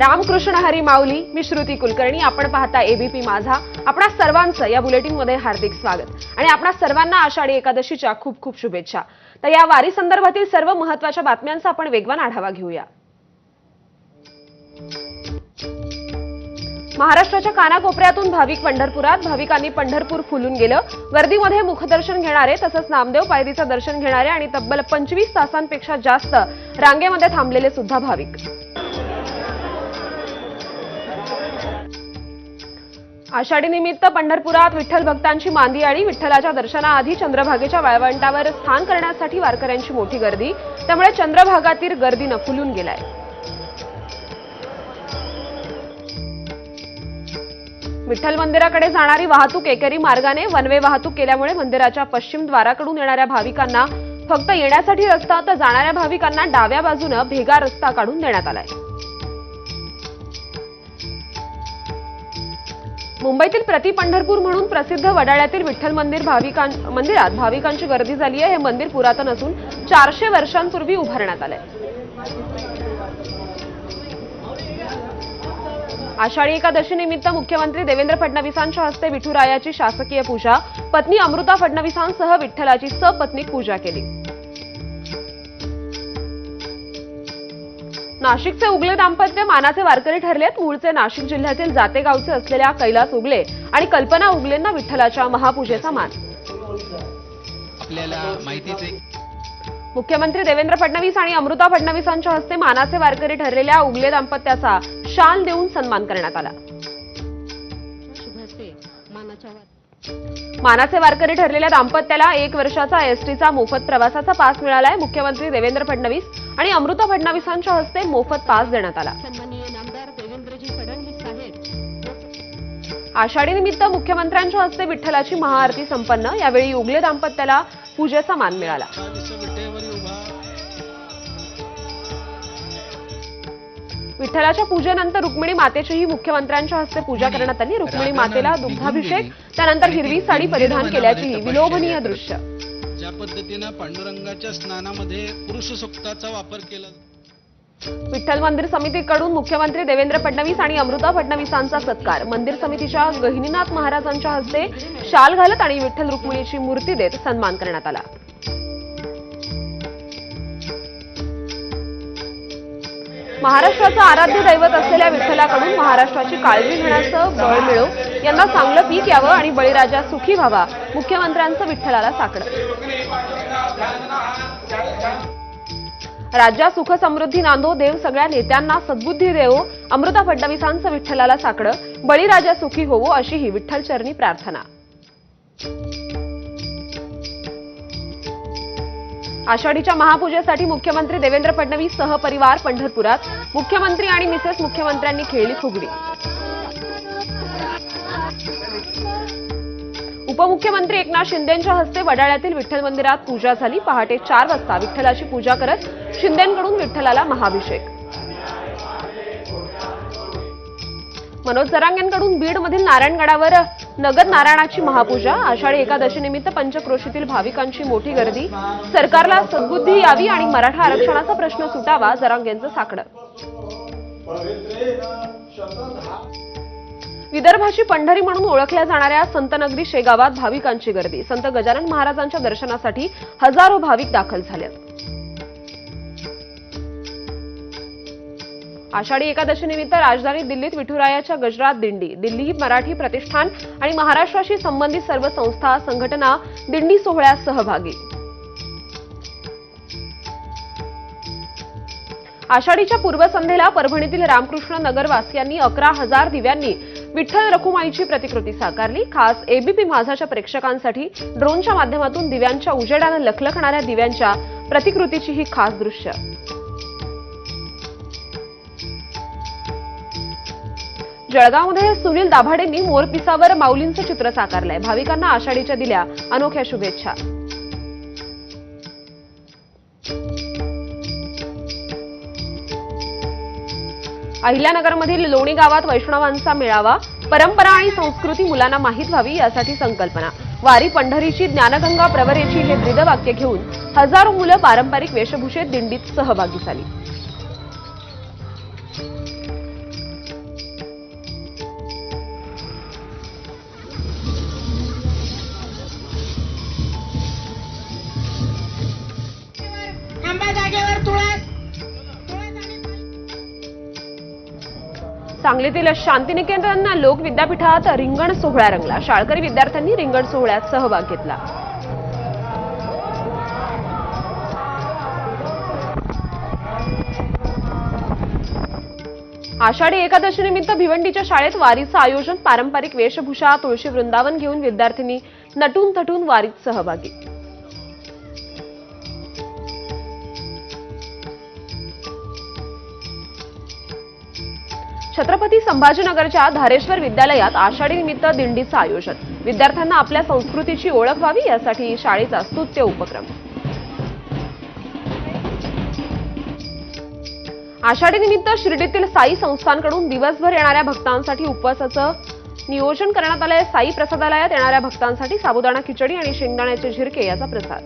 रामकृष्ण हरी माऊली मी श्रुती कुलकर्णी. आपण पाहता एबीपी माझा. आपणा सर्वांचं या बुलेटिनमध्ये हार्दिक स्वागत. आणि आपणा सर्वांना आषाढी एकादशीच्या खूप खूप शुभेच्छा. तर या वारी संदर्भातील सर्व महत्त्वाच्या बातम्यांचा आपण वेगवान आढावा घेऊया. महाराष्ट्राच्या कानाकोपऱ्यातून भाविक पंढरपुरात भाविकांनी पंढरपूर फुलून गेलं. गर्दीमध्ये मुखदर्शन घेणारे तसंच नामदेव पायरीचं दर्शन घेणारे आणि तब्बल पंचवीस तासांपेक्षा जास्त रांगेमध्ये थांबलेले सुद्धा भाविक. आषाढी निमित्त पंढरपुरात विठ्ठल भक्तांची मांदी आणि विठ्ठलाच्या दर्शनाआधी चंद्रभागेच्या वाळवंटावर स्थान करण्यासाठी वारकऱ्यांची मोठी गर्दी. त्यामुळे चंद्रभागातील गर्दीनं फुलून गेलाय. विठ्ठल मंदिराकडे जाणारी वाहतूक एकेरी मार्गाने वनवे वाहतूक केल्यामुळे मंदिराच्या पश्चिम द्वाराकडून येणाऱ्या भाविकांना फक्त येण्यासाठी रस्ता तर जाणाऱ्या भाविकांना डाव्या बाजूनं भेगा रस्ता काढून देण्यात आलाय. मुंबईतील प्रति पंढरपूर म्हणून प्रसिद्ध वडाळ्यातील विठ्ठल मंदिर भाविकां मंदिरात भाविकांची गर्दी झाली आहे. हे मंदिर पुरातन असून चारशे वर्षांपूर्वी उभारण्यात आलंय. आषाढी एकादशीनिमित्त मुख्यमंत्री देवेंद्र फडणवीसांच्या हस्ते विठुरायाची शासकीय पूजा पत्नी अमृता फडणवीसांसह विठ्ठलाची सपत्नीक पूजा केली. नाशिकचे उगले दाम्पत्य मानाचे वारकरी ठरलेत. मूळचे नाशिक जिल्ह्यातील जाते गावचे असलेल्या कैलास उगले आणि कल्पना उगलेंना विठ्ठलाच्या महापूजेचा मान. आपल्याला माहितीच आहे. मुख्यमंत्री देवेंद्र फडणवीस आणि अमृता फडणवीसांच्या हस्ते मानाचे वारकरी ठरलेल्या उगले दाम्पत्याचा शाल देऊन सन्मान करण्यात आला. मानाचे वारकरी ठरलेल्या दाम्पत्याला एक वर्षाचा एसटीचा मोफत प्रवासाचा पास मिळालाय. मुख्यमंत्री देवेंद्र फडणवीस आणि अमृता फडणवीसांच्या हस्ते मोफत पास देण्यात आला. आषाढी निमित्त मुख्यमंत्र्यांच्या हस्ते विठ्ठलाची महाआरती संपन्न. यावेळी उगले दाम्पत्याला पूजेचा मान मिळाला. विठ्ठलाच्या पूजेनंतर रुक्मिणी मातेचीही मुख्यमंत्र्यांच्या हस्ते पूजा करण्यात आली. रुक्मिणी मातेला दुग्धाभिषेक त्यानंतर हिरवी साडी परिधान केल्याचीही विलोभनीय दृश्य. ज्या पद्धतीनं पांडुरंगाच्या स्नानामध्ये पुरुष सुक्ताचा वापर केला. विठ्ठल मंदिर समितीकडून मुख्यमंत्री देवेंद्र फडणवीस आणि अमृता फडणवीसांचा सत्कार. मंदिर समितीच्या गहिनीनाथ महाराजांच्या हस्ते शाल घालत आणि विठ्ठल रुक्मिणीची मूर्ती देत सन्मान करण्यात आला. महाराष्ट्राचं आराध्य दैवत असलेल्या विठ्ठलाकडून महाराष्ट्राची काळजी घेण्याचं बळ मिळो. यांना चांगलं पीक यावं आणि बळीराजा सुखी व्हावा. मुख्यमंत्र्यांचं विठ्ठलाला साकडं. राज्यात सुख समृद्धी नांदो देव सगळ्या नेत्यांना सद्बुद्धी देवो. अमृता फडणवीसांचं विठ्ठलाला साकडं. बळीराजा सुखी होवो अशी ही विठ्ठलचरणी प्रार्थना. आषाढीच्या महापूजेसाठी मुख्यमंत्री देवेंद्र फडणवीस सहपरिवार पंढरपुरात. मुख्यमंत्री आणि मिसेस मुख्यमंत्र्यांनी खेळली फुगडी. उपमुख्यमंत्री एकनाथ शिंदेंच्या हस्ते वडाळ्यातील विठ्ठल मंदिरात पूजा झाली. पहाटे चार वाजता विठ्ठलाची पूजा करत शिंदेंकडून विठ्ठलाला महाभिषेक. मनोज जरांगेंकडून बीडमधील नारायणगडावर नगद नारायणाची महापूजा. आषाढी एकादशी निमित्त पंचक्रोशीतील भाविकांची मोठी गर्दी. सरकारला सद्बुद्धी यावी आणि मराठा आरक्षणाचा प्रश्न सुटावा जरांगेंचं साकडं. विदर्भाची पंढरी म्हणून ओळखल्या जाणाऱ्या संतनगरी शेगावात भाविकांची गर्दी. संत गजानन महाराजांच्या दर्शनासाठी हजारो भाविक दाखल झालेत. आषाढी एकादशीनिमित्त राजधानी दिल्लीत विठुरायाच्या गजरात दिंडी. दिल्ली मराठी प्रतिष्ठान आणि महाराष्ट्राशी संबंधित सर्व संस्था संघटना दिंडी सोहळ्यात सहभागी. आषाढीच्या पूर्वसंध्येला परभणीतील रामकृष्ण नगरवासियांनी अकरा हजार दिव्यांनी विठ्ठल रखुमाईची प्रतिकृती साकारली. खास एबीपी माझाच्या प्रेक्षकांसाठी ड्रोनच्या माध्यमातून दिव्यांच्या उजेडानं लखलखणाऱ्या दिव्यांच्या प्रतिकृतीची ही खास दृश्य. जळगावमध्ये सुनील दाभाडेंनी मोरपिसावर माऊलींचं चित्र साकारलंय. भाविकांना आषाढीच्या दिल्या अनोख्या शुभेच्छा. अहिल्यानगरमधील लोणी गावात वैष्णवांचा मेळावा परंपरा आणि संस्कृती मुलांना माहीत व्हावी यासाठी संकल्पना. वारी पंढरीची ज्ञानगंगा प्रवरेची हे ब्रीदवाक्य घेऊन हजारो मुलं पारंपरिक वेशभूषेत दिंडीत सहभागी झाली. सांगलीतील शांतिनिकेतन लोक विद्यापीठात रिंगण सोहळा रंगला. शाळकरी विद्यार्थ्यांनी रिंगण सोहळ्यात सहभाग घेतला. आषाढी एकादशी निमित्त भिवंडीच्या शाळेत वारीचं आयोजन. पारंपरिक वेशभूषा तुळशी वृंदावन घेऊन विद्यार्थ्यांनी नटून थटून वारीत सहभागी. छत्रपती संभाजीनगरच्या धारेश्वर विद्यालयात आषाढी निमित्त दिंडीचं आयोजन. विद्यार्थ्यांना आपल्या संस्कृतीची ओळख व्हावी यासाठी शाळेचा स्तुत्य उपक्रम. आषाढी निमित्त शिर्डीतील साई संस्थांकडून दिवसभर येणाऱ्या भक्तांसाठी उपवासाचं नियोजन करण्यात आलंय. साई प्रसादालयात येणाऱ्या भक्तांसाठी साबुदाणा खिचडी आणि शेंगदाण्याचे झिरके याचा प्रसाद.